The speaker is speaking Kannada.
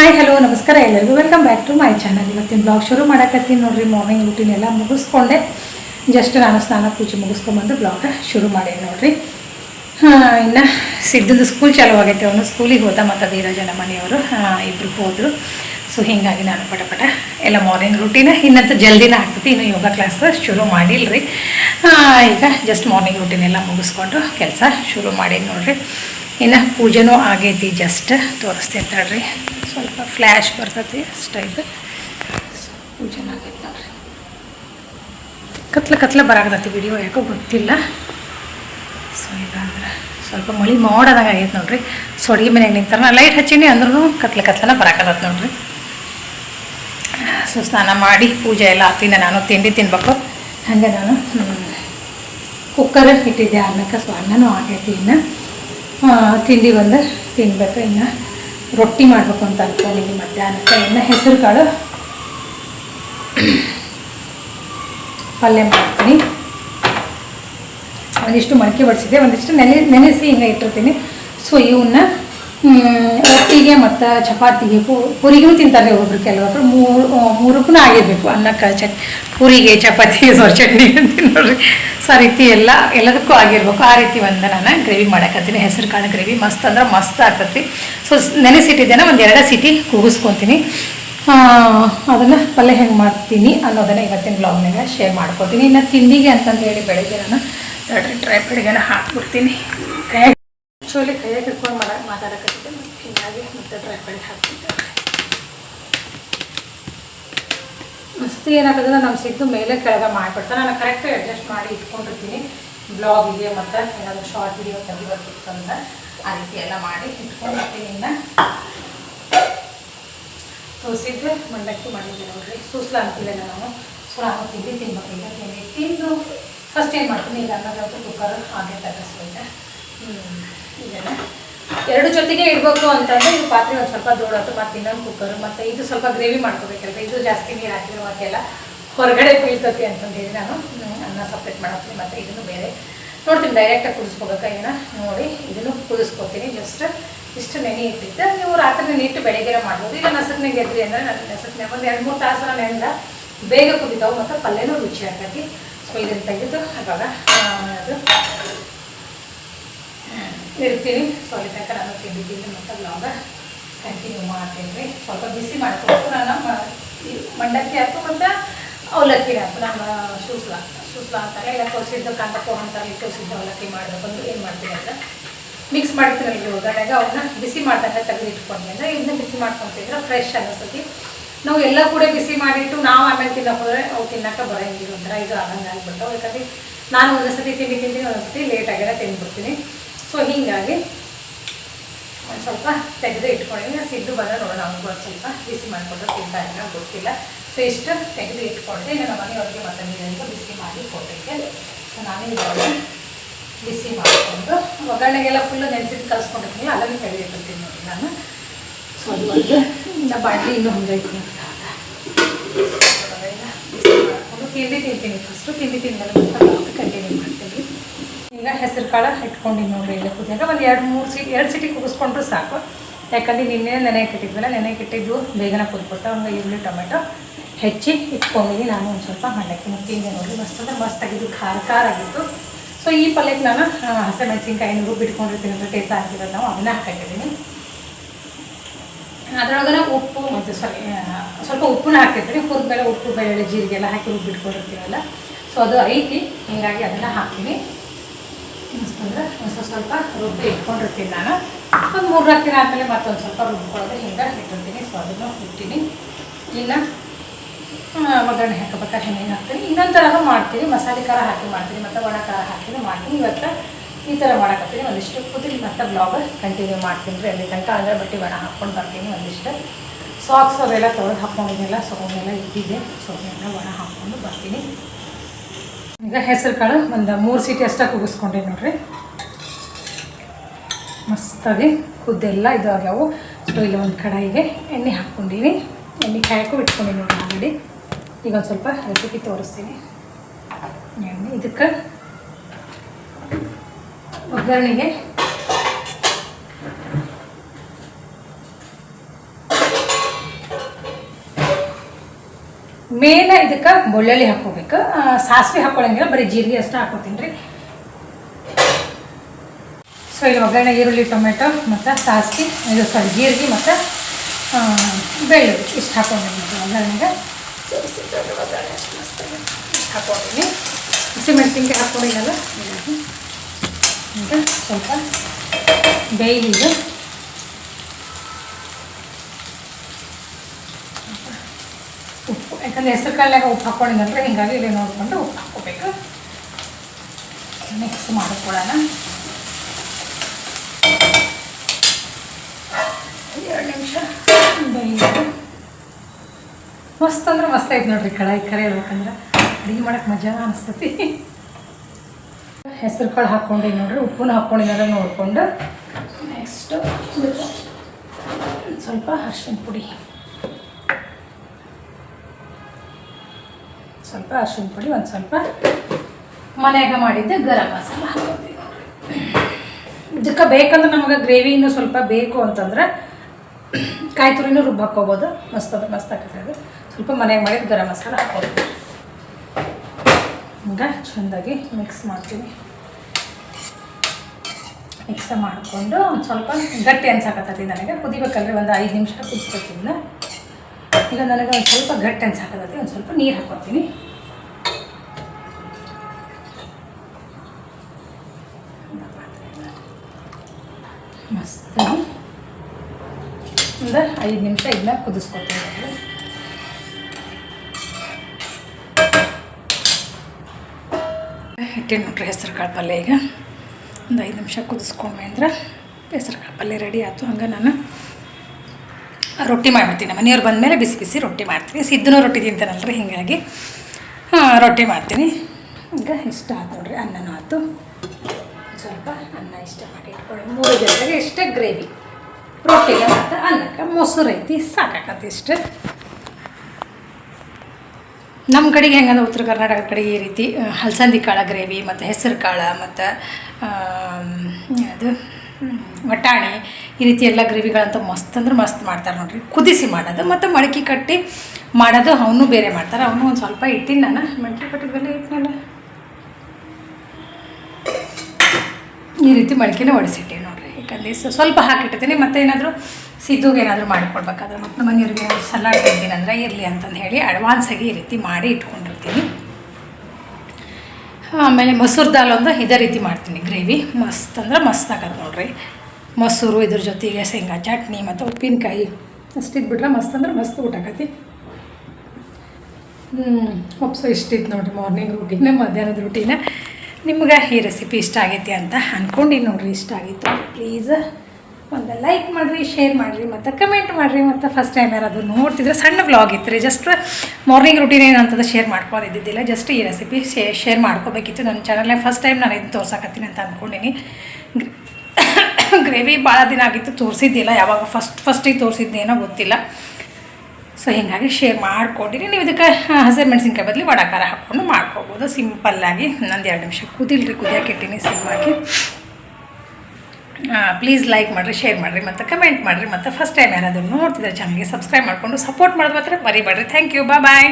ಹಾಯ್ ಹಲೋ ನಮಸ್ಕಾರ ಎಲ್ಲರಿಗೂ. Welcome back to my channel ಇವತ್ತಿನ ಬ್ಲಾಗ್ ಶುರು ಮಾಡಕತ್ತೀನಿ ನೋಡ್ರಿ. ಮಾರ್ನಿಂಗ್ ರೂಟೀನ್ ಎಲ್ಲ ಮುಗಿಸ್ಕೊಂಡೆ. ಜಸ್ಟ್ ನಾನು ಸ್ನಾನ ಪೂಜೆ ಮುಗಿಸ್ಕೊಂಬಂದು ಬ್ಲಾಗ್ ಶುರು ಮಾಡೇನಿ ನೋಡ್ರಿ. ಇನ್ನು ಸಿದ್ಧದ ಸ್ಕೂಲ್ ಚಾಲು ಆಗೈತೆ. ಅವನು ಸ್ಕೂಲಿಗೆ ಹೋದ ಮತ್ತು ಧೀರಜನ ಮನೆಯವರು ಇಬ್ಬರು ಹೋದರು. ಸೊ ಹೀಗಾಗಿ ನಾನು ಪಟ ಪಟ ಎಲ್ಲ ಮಾರ್ನಿಂಗ್ ರೂಟೀನ್ ಇನ್ನಂತೂ ಜಲ್ದಿನ ಆಗ್ತೈತಿ ಇನ್ನು ಯೋಗ ಕ್ಲಾಸ್ ಶುರು ಮಾಡಿಲ್ಲರಿ ಈಗ ಜಸ್ಟ್ ಮಾರ್ನಿಂಗ್ ರೂಟೀನ್ ಎಲ್ಲ ಮುಗಿಸ್ಕೊಂಡು ಕೆಲಸ ಶುರು ಮಾಡೀನಿ ನೋಡ್ರಿ. ಇನ್ನು ಪೂಜೆನೂ ಆಗೈತಿ. ಜಸ್ಟ್ ತೋರಿಸ್ತೀನಿ ತಡ್ರಿ. ಸ್ವಲ್ಪ ಫ್ಲ್ಯಾಶ್ ಬರ್ತೈತಿ ಸ್ಟೈಲ್. ಇದು ನೋಡ್ರಿ. ಕತ್ಲೆ ಕತ್ಲ ಬರಾಕತ್ತೈತಿ ವಿಡಿಯೋ, ಯಾಕೋ ಗೊತ್ತಿಲ್ಲ. ಸೊ ಇಲ್ಲಾಂದ್ರೆ ಸ್ವಲ್ಪ ಮಳೆ ಮಾಡೋದಂಗೆ ಆಗೈತೆ ನೋಡ್ರಿ. ಸೊಡಿ ಮನೆಯಾಗ ನಿಂತಾರ. ಲೈಟ್ ಹಚ್ಚೀನಿ ಅಂದ್ರೂ ಕತ್ಲೆ ಕತ್ಲೆನ ಬರಾಕತ್ತೈತೆ ನೋಡ್ರಿ. ಸೊ ಸ್ನಾನ ಮಾಡಿ ಪೂಜೆ ಎಲ್ಲ ಆತಿಂದ ನಾನು ತಿಂಡಿ ತಿನ್ಬೇಕು. ಹಾಗೆ ನಾನು ಕುಕ್ಕರ್ ಇಟ್ಟಿದ್ದೆ ಅನ್ನಕ್ಕೆ ಸೊ ಅನ್ನನೂ ಆಗೈತಿ ಇನ್ನು. ತಿಂಡಿ ಬಂದು ತಿನ್ಬೇಕು ಇನ್ನು. ರೊಟ್ಟಿ ಮಾಡಬೇಕು ಅಂತ ಅನ್ಕೊಂಡಿದ್ದೀನಿ ಮಧ್ಯಾಹ್ನಕ್ಕೆ ಇನ್ನು ಹೆಸರು ಕಾಳು ಪಲ್ಯ ಮಾಡ್ತೀನಿ. ಒಂದಿಷ್ಟು ಮೊಳಕೆ ಬಡಿಸಿದೆ ಒಂದಿಷ್ಟು ನೆನೆ ನೆನೆಸಿ ಹಿಂಗೆ ಇಟ್ಟಿರ್ತೀನಿ. ಸೊ ಇವನ್ನ ರೊಟ್ಟಿಗೆ ಮತ್ತು ಚಪಾತಿಗೆ ಪೂರಿಗೂ ತಿಂತಾರೆ ಒಬ್ಬರು ಕೆಲವೊಬ್ರು. ಮೂರು ಮೂರಕ್ಕೂ ಆಗಿರಬೇಕು. ಅನ್ನಕ್ಕೆ ಚಟ್, ಪೂರಿಗೆ ಚಪಾತಿಗೆ ಸೊ ಚಟ್ನಿ ತಿನ್ನೋರಿ. ಸೊ ರೀತಿ ಎಲ್ಲ, ಎಲ್ಲದಕ್ಕೂ ಆಗಿರ್ಬೇಕು. ಆ ರೀತಿ ಒಂದು ನಾನು ಗ್ರೇವಿ ಮಾಡಕತ್ತೀನಿ. ಹೆಸರು ಕಾಳು ಗ್ರೇವಿ. ಮಸ್ತ್ ಅಂದ್ರೆ ಮಸ್ತ್ ಆಗ್ತತಿ ಸೊ ನೆನೆಸಿಟ್ಟಿದ್ದೇನೆ, ಒಂದು ಎರಡು ಸಿಟಿ ಕೂಗಿಸ್ಕೊತೀನಿ. ಅದನ್ನು ಪಲ್ಯ ಹೆಂಗೆ ಮಾಡ್ತೀನಿ ಅನ್ನೋದನ್ನು ಇವತ್ತಿನ ಬ್ಲಾಗ್ನಾಗ ಶೇರ್ ಮಾಡ್ಕೊತೀನಿ. ಇನ್ನು ತಿಂಡಿಗೆ ಅಂತಂದು ಹೇಳಿ ಬೆಳಗ್ಗೆ ನಾನು ಡ್ರೈ ಬೆಳಿಗ್ಗೆನ ಹಾಕ್ಬಿಡ್ತೀನಿ. ಆ್ಯಕ್ಚುಲಿ ಕೈಯಾಗ ಹಿಡ್ಕೊಂಡು ಮಾಡ ಮಾತಾಡಕತ್ತಿದ್ದೆ, ಮತ್ತು ಹೀಗಾಗಿ ಮತ್ತೆ ಡ್ರೈ ಬೆಳಿಗ್ಗೆ ಹಾಕ್ತಿದ್ದೆ. ಮಸ್ತ್ ಏನಾಗ್ತದೆ ನಮ್ಮ ಸಿದ್ದು ಮೇಲೆ ಕೆಳಗೆ ಮಾಡಿಬಿಡ್ತಾರೆ ನಾನು ಕರೆಕ್ಟಾಗಿ ಅಡ್ಜಸ್ಟ್ ಮಾಡಿ ಇಟ್ಕೊಂಡಿರ್ತೀನಿ. ಬ್ಲಾಗಿಗೆ ಮತ್ತು ಏನಾದರೂ ಶಾರ್ಟ್ ವಿಡಿಯೋ ತೆಗಿಬೇಕಿತ್ತು ಅಂತ ಆ ರೀತಿ ಎಲ್ಲ ಮಾಡಿ ಇಟ್ಕೊಂಡಿರ್ತೀನಿ ಇನ್ನು. ತೋರಿಸಿದ್ರೆ ಮಂಡಕ್ಕಿ ಮಾಡಿದ್ದೆ ನೋಡ್ರಿ. ಸೂಸ್ಲ ಅಂತಿಲ್ಲ ನಾನು. ಸೊ ತಿಂದು ತಿನ್ಬೇಕಿಲ್ಲ ತಿಂದು ಫಸ್ಟ್ ಏನು ಮಾಡ್ತೀನಿ ಇಲ್ಲ ಅನ್ನದಂತೂ ಕುಕ್ಕರ್ ಹಾಗೆ ತಗಸ್ಬೇಕು ಇದೆಲ್ಲ ಎರಡು ಜೊತೆಗೆ ಇಡಬೇಕು ಅಂತಂದ್ರೆ ಇದು ಪಾತ್ರೆ ಒಂದು ಸ್ವಲ್ಪ ದೊಡ್ಡದು ಮತ್ತು ಇನ್ನೊಂದು ಕುಕ್ಕರ್ ಮತ್ತು ಇದು ಸ್ವಲ್ಪ ಗ್ರೇವಿ ಮಾಡ್ಕೋಬೇಕಲ್ಲ ಇದು ಜಾಸ್ತಿ ನೀರು ಹಾಕಿರೋ ಹಾಗೆಲ್ಲ ಹೊರಗಡೆ ಬೀಳ್ತತಿ ಅಂತಂದೇಳಿ ನಾನು ಅನ್ನ ಸಪ್ರೇಟ್ ಮಾಡತ್ತೀನಿ ಮತ್ತು ಇದನ್ನು ಬೇರೆ ನೋಡ್ತೀನಿ ಡೈರೆಕ್ಟಾಗಿ ಕುದಿಸ್ಕೋಬೇಕಾ ಏನ ನೋಡಿ, ಇದನ್ನು ಕುದಿಸ್ಕೋತೀನಿ. ಜಸ್ಟ್ ಇಷ್ಟು ನೆನೆ ಇಟ್ಟಿದ್ದೆ. ನೀವು ರಾತ್ರಿ ನೆನಿಟ್ಟು ಬೆಳಗ್ಗೆ ಮಾಡ್ಬೋದು. ಈಗ ನಸಕ್ನಾಗ ಗೆದ್ರಿ ಅಂದರೆ ನನ್ನ ನಸಕ್ನೆ ಒಂದು ಎರಡು ಮೂರು ತಾಸು ನೆನೆದ ಬೇಗ ಕುದಿತಾವೆ, ಮತ್ತು ಪಲ್ಯನೂ ರುಚಿ ಆಗ್ತೈತಿ ಸೊ ಇದನ್ನು ತೆಗೆದು ಅದಾಗ ಅದು ಇರ್ತೀನಿ ಸೊ ಅಲ್ಲಿ ತನಕ ನಾನು ತಿಂಡಿ ತಿಂದು ಮತ್ತು ಬ್ಲಾಗ ಕಂಟಿನ್ಯೂ ಮಾಡ್ತೀನಿ ರೀ ಸ್ವಲ್ಪ ಬಿಸಿ ಮಾಡ್ಕೊಂಡು ನಾನು ಮಂಡಕ್ಕಿ ಹಾಕು ಮತ್ತು ಅವಲಕ್ಕಿ ಹಾಕು. ನಮ್ಮ ಸೂಸ್ಲ ಸೂಸ್ಲ ಅಂತಾರೆ. ಇಲ್ಲ ತೋರಿಸಿದ್ದು ಕಾಂತಪ್ಪು ಅಂತಾರೆ. ತೋರಿಸಿದ್ದು ಅವಲಕ್ಕಿ ಮಾಡಬೇಕು ಅಂದ್ರೆ ಏನು ಮಾಡ್ತೀನಿ ಅಂತ. ಮಿಕ್ಸ್ ಮಾಡ್ತೀನಲ್ಲ ಹೋದಾಗ ಅವನ್ನ ಬಿಸಿ ಮಾಡ್ದಂಗೆ ತೆಗೆದು ಇಟ್ಕೊಂಡ್ಮೇಲೆ ಇದನ್ನ ಬಿಸಿ ಮಾಡ್ಕೊತಿದ್ರೆ ಫ್ರೆಶ್ ಅನ್ನಿಸ್ತೈತಿ. ನಾವು ಎಲ್ಲ ಕೂಡ ಬಿಸಿ ಮಾಡಿಟ್ಟು ನಾವು ಆಮೇಲೆ ತಿನ್ನಕ್ಕೆ ಹೋದ್ರೆ ಅವು ತಿನ್ನಕ್ಕೆ ಬರೋಂಗಿಲ್ಲ. ಒಂಥರ ಇದು ಆಗಂಗೆ ಆಗ್ಬಿಟ್ಟು ಯಾಕಂದ್ರೆ ನಾನು ಒಂದೊಂದ್ಸತಿ ತಿಂಡಿ ತಿಂತೀನಿ ಒಂದೊಂದ್ಸತಿ ಲೇಟಾಗೆಲ್ಲ ತಿಂದ್ಬಿಡ್ತೀನಿ. ಸೊ ಹೀಗಾಗಿ ಒಂದು ಸ್ವಲ್ಪ ತೆಗೆದು ಇಟ್ಕೊಂಡಿದ್ದೀನಿ ಸಿದ್ದು ಬಂದ ನೋಡೋಣ ಅವ್ನಿಗೆ ಒಂದು ಸ್ವಲ್ಪ ಬಿಸಿ ಮಾಡಿಕೊಂಡು ತಿಂತಾ ಇಲ್ಲ, ಗೊತ್ತಿಲ್ಲ. ಸೊ ಇಷ್ಟು ತೆಗೆದು ಇಟ್ಕೊಂಡೆ ಇನ್ನು ನಮ್ಮ ಮನೆಯವ್ರಿಗೆ ಮತ್ತೆ ನೀರಿಂದ ಬಿಸಿ ಮಾಡಿ ಕೊಟ್ಟಿದ್ದೆ. ಸೊ ನಾನು ಇವಾಗ ಬಿಸಿ ಮಾಡಿಕೊಂಡು, ಒಗ್ಗರಣೆಗೆಲ್ಲ ಫುಲ್ಲು ನೆನೆಸಿಟ್ಟು ಕಲಿಸ್ಕೊಂಡಿರ್ತೀನಿ ಅಲ್ಲಿ ತೆಗೆದು ಇಟ್ಟಿರ್ತೀನಿ ನೋಡಿ ನಾನು. ಸೊ ಅದು ಒಂದು ಇನ್ನು ಬಾಂಡ್ಲಿ ಇನ್ನೂ ಹಂಗೆ ತಿಂಡಿ ತಿಂತೀನಿ ಫಸ್ಟು ತಿಂಡಿ ಮತ್ತೆ ಕಂಟಿನ್ಯೂ ಮಾಡ್ತೀನಿ. ಈಗ ಹೆಸರು ಕಾಳು ಇಟ್ಕೊಂಡಿನಿ ನೋಡ್ರಿ ಇಲ್ಲಿ ಕುದಿಯಾಗ ಒಂದು ಎರಡು ಮೂರು ಸೀಟ್ ಎರಡು ಸೀಟಿ ಕುಗಿಸ್ಕೊಂಡ್ರು ಸಾಕು. ಯಾಕಂದ್ರೆ ನಿನ್ನೆ ನೆನೆ ಇಟ್ಟಿದ್ವಲ್ಲ, ನೆನೆ ಇಟ್ಟಿದ್ದು ಬೇಗನೆ ಕುದ್ಬಿಟ್ಟು ಹಂಗೆ ಈರುಳ್ಳಿ, ಟೊಮೆಟೊ ಹೆಚ್ಚಿ ಇಟ್ಕೊಂಡಿದ್ದೀನಿ ನಾನು ಒಂದು ಸ್ವಲ್ಪ ಮಂಡಕ್ಕಿ ಮುಟ್ಟಿದ್ದೆ ನೋಡಿ ಮಸ್ತ್ ಅಂದ್ರೆ ಮಸ್ತ್ ಆಗಿದ್ದು, ಖಾರ ಖಾರ ಆಗಿತ್ತು ಸೊ ಈ ಪಲ್ಯಕ್ಕೆ ನಾನು ಹಸಿ ಹಸಿಮೆಣಸಿನ್ಕಾಯಿ ರುಬ್ಬಿ ಇಟ್ಕೊಂಡಿರ್ತೀನಿ ಅಂದರೆ ಟೇಸ್ಟ್ ಆಗಿರೋದು ನಾವು ಅದನ್ನ ಹಾಕಿದ್ದೀನಿ ಅದರೊಳಗೆ ಉಪ್ಪು ಮತ್ತು ಸ್ವಲ್ಪ ಸ್ವಲ್ಪ ಉಪ್ಪನ್ನ ಹಾಕಿರ್ತೀನಿ. ಹುರಿದ್ಮೇಲೆ ಉಪ್ಪು, ಬೆಳ್ಳುಳ್ಳಿ ಜೀರಿಗೆ ಎಲ್ಲ ಹಾಕಿ ರುಬ್ಬಿಟ್ಕೊಂಡಿರ್ತೀವಲ್ಲ. ಸೊ ಅದು ಐತಿ. ಹೀಗಾಗಿ ಅದನ್ನು ಹಾಕ್ತೀನಿ. ಒಂದು ಸ್ವಲ್ಪ ಸ್ವಲ್ಪ ರುಬ್ಬಿ ಇಟ್ಕೊಂಡಿರ್ತೀನಿ ನಾನು. ಒಂದು ಮೂರು ನಾಲ್ಕು ದಿನ ಆದಮೇಲೆ ಮತ್ತೊಂದು ಸ್ವಲ್ಪ ರುಬ್ಕೊಳ್ಳೋದು ಹಿಂಗೆ ಇಟ್ಟಿರ್ತೀನಿ ಸೊ ಅದನ್ನು ಇಟ್ಟಿನಿ ಇನ್ನು ಒಗ್ಗರಣೆ ಹಾಕಬೇಕಾದ್ರೆ ಹೆಣ್ಣೆ ಹಾಕ್ತೀನಿ. ಇನ್ನೊಂದು ಥರ ಮಾಡ್ತೀನಿ, ಮಸಾಲೆ ಖಾರ ಹಾಕಿ ಮಾಡ್ತೀನಿ, ಮತ್ತು ಒಣ ಖಾರ ಹಾಕಿ ಮಾಡ್ತೀನಿ. ಇವತ್ತು ಈ ಥರ ಮಾಡಕತ್ತೀನಿ. ಒಂದಿಷ್ಟು ಕೂತೀನಿ ಮತ್ತೆ ಬ್ಲಾಗ್ ಕಂಟಿನ್ಯೂ ಮಾಡ್ತೀನಿ ರೀ ಅಲ್ಲಿ ತನಕ. ಅಂದರೆ ಬಟ್ಟೆ ಒಣ ಹಾಕ್ಕೊಂಡು ಬರ್ತೀನಿ ಒಂದಿಷ್ಟು. ಸಾಕ್ಸ್ ಅವೆಲ್ಲ ತೊಳೆದು ಹಾಕ್ಕೊಂಡಿದ್ದೆಲ್ಲ ಸೊ ಅವನ್ನೆಲ್ಲ ಅವನ್ನೆಲ್ಲ ಒಣ ಹಾಕ್ಕೊಂಡು ಬರ್ತೀನಿ. ಈಗ ಹೆಸರು ಕಾಳು, ಒಂದು ಮೂರು ಸೀಟಿ ಅಷ್ಟೇ ಕೂಗಿಸ್ಕೊಂಡೆ ನೋಡ್ರಿ. ಮಸ್ತಾಗಿ ಕುದ್ದೆಲ್ಲ ಇದಾಗ್ಯಾವು. ಸೊ ಇಲ್ಲಿ ಒಂದು ಕಡಾಯಿಗೆ ಎಣ್ಣೆ ಹಾಕ್ಕೊಂಡೀನಿ ಎಣ್ಣೆ ಕಾಯಕ್ಕೂ ಇಟ್ಕೊಂಡಿನಿ ನೋಡಿ ಆಲ್ರೆಡಿ. ಈಗ ಒಂದು ಸ್ವಲ್ಪ ರೆಸಿಪಿ ತೋರಿಸ್ತೀನಿ. ಎಣ್ಣೆ ಇದಕ್ಕೆ ಒಗ್ಗರಣೆಗೆ ಮೇನ ಇದಕ್ಕೆ ಬೆಳ್ಳುಳ್ಳಿ ಹಾಕೋಬೇಕು ಸಾಸಿವೆ ಹಾಕ್ಕೊಳಂಗಿಲ್ಲ ಬರೀ ಜೀರಿಗೆ ಅಷ್ಟೇ ಹಾಕೋತೀನಿ ರೀ. ಸೊ ಇಲ್ಲಿ ಒಗ್ಗರಣೆ, ಈರುಳ್ಳಿ, ಟೊಮೆಟೊ ಮತ್ತು ಸಾಸಿವೆ, ಇದು ಸಾರಿ ಜೀರಿಗೆ ಮತ್ತು ಬೆಳ್ಳುಳ್ಳಿ ಇಷ್ಟು ಹಾಕೊಂಡಿದ್ದೀನಿ ಒಗ್ಗರಣೆಗೆ. ಒಗ್ಗರಣೆ ಇಷ್ಟು ಹಾಕೊಂಡಿದ್ದೀನಿ ಹಸಿಮೆಣಸಿನ್ಕಾಯಿ ಹಾಕ್ಕೊಂಡಿದ್ದಲ್ಲ ಈಗ ಸ್ವಲ್ಪ ಬೇಯ್ಲಿದು ಯಾಕಂದರೆ ಹೆಸರು ಕಾಳಿನಾಗ ಉಪ್ಪು ಹಾಕ್ಕೊಂಡಿದ್ದಂದ್ರೆ ಹಿಂಗಾಗಿ ಇಲ್ಲಿ ನೋಡಿಕೊಂಡು ಉಪ್ಪು ಹಾಕ್ಕೋಬೇಕು. ಮಿಕ್ಸ್ ಮಾಡಿಕೊಳ್ಳೋಣ. ಎರಡು ನಿಮಿಷ. ಮಸ್ತ್ ಅಂದ್ರೆ ಮಸ್ತ್ ಐತೆ ನೋಡ್ರಿ ಕಡಾಯಿ ಕರೆ ಹೇಳ್ಬೇಕಂದ್ರೆ. ಅಡುಗೆ ಮಾಡಕ್ಕೆ ಮಜಾ ಅನಿಸ್ತತಿ. ಹೆಸರು ಕಾಳು ಹಾಕ್ಕೊಂಡಿ ನೋಡ್ರಿ ಉಪ್ಪನ್ನ ಹಾಕ್ಕೊಂಡಿದ್ದಾರೆ ನೋಡಿಕೊಂಡು. ನೆಕ್ಸ್ಟು ಸ್ವಲ್ಪ ಅರ್ಶಿನ ಪುಡಿ. ಸ್ವಲ್ಪ ಅರ್ಶಿನ ಪುಡಿ, ಒಂದು ಸ್ವಲ್ಪ ಮನೆಯಾಗ ಮಾಡಿದ್ದೆ ಗರಂ ಮಸಾಲ ಇದಕ್ಕೆ ಬೇಕಂದ್ರೆ ನಮಗೆ ಗ್ರೇವಿ ಇನ್ನೂ ಸ್ವಲ್ಪ ಬೇಕು ಅಂತಂದ್ರೆ ಕಾಯಿ ತುರಿನೂ ರುಬ್ಬ ಹಾಕ್ಕೋಬೋದು ಮಸ್ತ್ ಅಂದ್ರೆ ಮಸ್ತ್ ಅದು. ಸ್ವಲ್ಪ ಮನೆಯಾಗ ಮಾಡಿದ ಗರಂ ಮಸಾಲ ಹಾಕೋದು ಹಂಗೆ ಚೆಂದಾಗಿ ಮಿಕ್ಸ್ ಮಾಡ್ತೀವಿ. ಮಿಕ್ಸ್ ಮಾಡಿಕೊಂಡು ಒಂದು ಸ್ವಲ್ಪ ಗಟ್ಟಿ ಅನ್ಸಾಕತ್ತೈತಿ ನನಗೆ. ಕುದಿಬೇಕಲ್ರಿ, ಒಂದು ಐದು ನಿಮಿಷ ಕುದಿಸ್ಬೇಕಿಲ್ಲ ಈಗ ನನಗೆ ಒಂದು ಸ್ವಲ್ಪ ಗಟ್ಟಿ ಅನ್ಸಾಕತ್ತೈತಿ ಒಂದು ಸ್ವಲ್ಪ ನೀರು ಹಾಕೋತೀನಿ ಮಸ್ತಾಗಿ ಒಂದು ಐದು ನಿಮಿಷ ಇದನ್ನ ಕುದಿಸ್ಕೊತೀನಿ ಇಟ್ಟೇನು ಇಟ್ಟೆ ನೋಡ್ರಿ, ಹೆಸರು ಕಾಳು ಪಲ್ಯ ಈಗ. ಒಂದು ಐದು ನಿಮಿಷ ಕುದಿಸ್ಕೊಂಡ್ವಿ ಅಂದ್ರೆ ಹೆಸರು ಕಾಳು ಪಲ್ಯ ರೆಡಿ ಆಯಿತು. ಹಂಗೆ ನಾನು ರೊಟ್ಟಿ ಮಾಡಿಬಿಡ್ತೀನಿ ಮನೆಯವ್ರು ಬಂದಮೇಲೆ ಬಿಸಿ ಬಿಸಿ ರೊಟ್ಟಿ ಮಾಡ್ತೀನಿ ಸಿದ್ದನ ರೊಟ್ಟಿ ತಿಂತಾನಲ್ರಿ, ಹೀಗಾಗಿ. ರೊಟ್ಟಿ ಮಾಡ್ತೀನಿ. ಈಗ ಇಷ್ಟ ಆಯ್ತು ನೋಡ್ರಿ, ಅನ್ನನೂ ಆಯ್ತು ಸ್ವಲ್ಪ ಅನ್ನ ಇಷ್ಟ ಮಾಡಿ ಇಟ್ಕೊಳ್ಳಿ. ಮೂರು ಜನರಿಗೆ ಇಷ್ಟ ಗ್ರೇವಿ. ರೊಟ್ಟಿಗೆ ಮತ್ತು ಅನ್ನಕ್ಕೆ ಮೊಸರು ಐತಿ ಸಾಕಾಕತ್ತೆ ಇಷ್ಟು. ನಮ್ಮ ಕಡೆಗೆ ಹೆಂಗಂದ್ರೆ ಉತ್ತರ ಕರ್ನಾಟಕದ ಕಡೆಗೆ ಈ ರೀತಿ ಹಲಸಂದಿ ಕಾಳು ಗ್ರೇವಿ, ಮತ್ತು ಹೆಸರು ಕಾಳು, ಮತ್ತು ಅದು ವಟಾಣಿ ಈ ರೀತಿ ಎಲ್ಲ ಗ್ರೇವಿಗಳಂತೂ ಮಸ್ತ್ ಅಂದ್ರೆ ಮಸ್ತ್ ಮಾಡ್ತಾರೆ ನೋಡ್ರಿ. ಕುದಿಸಿ ಮಾಡೋದು ಮತ್ತು ಮಡಕೆ ಕಟ್ಟಿ ಮಾಡೋದು ಅವನು ಬೇರೆ ಮಾಡ್ತಾರೆ. ಅವನು ಒಂದು ಸ್ವಲ್ಪ ಇಟ್ಟಿನಿ ನಾನು ಮಡಕೆ ಕಟ್ಟಿದ ಬೆಲೆ ಇಟ್ಟಿನಲ್ಲ ಈ ರೀತಿ ಮಡಿಕೆನೇ ಒಡಿಸಿಟ್ಟೆ ನೋಡ್ರಿ. ಯಾಕಂದ್ರೆ ಸ್ವಲ್ಪ ಹಾಕಿಟ್ಟಿರ್ತೀನಿ ಮತ್ತೆ ಏನಾದರೂ ಸಿದ್ದುಗೆ ಏನಾದರೂ ಮಾಡಿಕೊಡ್ಬೇಕಾದ್ರೆ ಮತ್ತೆ ಮನೆಯವ್ರಿಗೆ ಸಲಾಡ್ ತಿಂತೀನಿ ಅಂದರೆ ಇರಲಿ ಅಂತಂದು ಹೇಳಿ ಅಡ್ವಾನ್ಸಾಗಿ ಈ ರೀತಿ ಮಾಡಿ ಇಟ್ಕೊಂಡಿರ್ತೀನಿ. ಆಮೇಲೆ ಮೊಸರು ದಾಲ್ ಒಂದು ಇದೇ ರೀತಿ ಮಾಡ್ತೀನಿ ಗ್ರೇವಿ. ಮಸ್ತ್ ಅಂದ್ರೆ ಮಸ್ತ್ ಆಗೋದು ನೋಡ್ರಿ. ಮೊಸರು ಇದ್ರ ಜೊತೆಗೆ ಶೇಂಗಾ ಚಟ್ನಿ ಮತ್ತು ಉಪ್ಪಿನಕಾಯಿ. ಅಷ್ಟಿದ್ದು ಬಿಟ್ರೆ ಮಸ್ತ್ ಅಂದ್ರೆ ಮಸ್ತ್ ಊಟ ಆಕತಿ. ಒಪ್ಸು ಇಷ್ಟಿತ್ತು ನೋಡಿರಿ ಮಾರ್ನಿಂಗ್ ರೂಟೀನ ಮಧ್ಯಾಹ್ನದ ರೂಟೀನ ನಿಮ್ಗೆ ಈ ರೆಸಿಪಿ ಇಷ್ಟ ಆಗೈತಿ ಅಂತ ಅಂದ್ಕೊಂಡಿನಿ ನೋಡಿರಿ, ಇಷ್ಟ ಆಗಿತ್ತು ಪ್ಲೀಸ್ ಒಂದು ಲೈಕ್ ಮಾಡಿರಿ ಶೇರ್ ಮಾಡಿರಿ, ಮತ್ತು ಕಮೆಂಟ್ ಮಾಡಿರಿ. ಮತ್ತು ಫಸ್ಟ್ ಟೈಮ್ ಯಾರಾದರೂ ನೋಡ್ತಿದ್ರೆ ಸಣ್ಣ ವ್ಲಾಗ್ ಇತ್ತು ರೀ ಜಸ್ಟ್ ಮಾರ್ನಿಂಗ್ ರುಟೀನ್ ಏನಂತದ ಶೇರ್ ಮಾಡ್ಕೊಂಡಿದ್ದಿದ್ದಿಲ್ಲ ಜಸ್ಟ್ ಈ ರೆಸಿಪಿ ಶೇರ್ ಮಾಡ್ಕೋಬೇಕಿತ್ತು. ನನ್ನ ಚಾನಲ್ನೇ ಫಸ್ಟ್ ಟೈಮ್ ನಾನು ಇದು ತೋರ್ಸಕತ್ತೀನಿ ಅಂತ ಅಂದ್ಕೊಂಡಿನಿ ಗ್ರೇವಿ ಭಾಳ ದಿನ ಆಗಿತ್ತು, ತೋರಿಸಿದ್ದಿಲ್ಲ. ಯಾವಾಗ ಫಸ್ಟ್ ಫಸ್ಟಿಗೆ ತೋರಿಸಿದ್ದೇನೋ ಗೊತ್ತಿಲ್ಲ. ಸೊ ಹೀಗಾಗಿ ಶೇರ್ ಮಾಡ್ಕೊಂಡಿರಿ ನೀವು ಇದಕ್ಕೆ ಹಸಿರು ಮೆಣಸಿನ್ಕಾಯಿ ಬದಲು ವಡಾಕಾರ ಹಾಕ್ಕೊಂಡು ಮಾಡ್ಕೋಬೋದು. ಸಿಂಪಲ್ಲಾಗಿ ನಂದು ಎರಡು ನಿಮಿಷ ಕುದಿಲ್ರಿ, ಕುದಿಯೋಕೆ ಇಟ್ಟಿನಿ ಸಿಮ್ ಹಾಕಿ ಪ್ಲೀಸ್ ಲೈಕ್ ಮಾಡಿರಿ ಶೇರ್ ಮಾಡಿರಿ, ಮತ್ತು ಕಮೆಂಟ್ ಮಾಡಿರಿ. ಮತ್ತು ಫಸ್ಟ್ ಟೈಮ್ ಏನಾದರೂ ನೋಡ್ತಿದ್ರೆ ಚಾನಲ್ಗೆ ಸಬ್ಸ್ಕ್ರೈಬ್ ಮಾಡಿಕೊಂಡು ಸಪೋರ್ಟ್ ಮಾಡೋದು ಮಾತ್ರ ಮರಿಬೇಡ್ರಿ. Thank you bye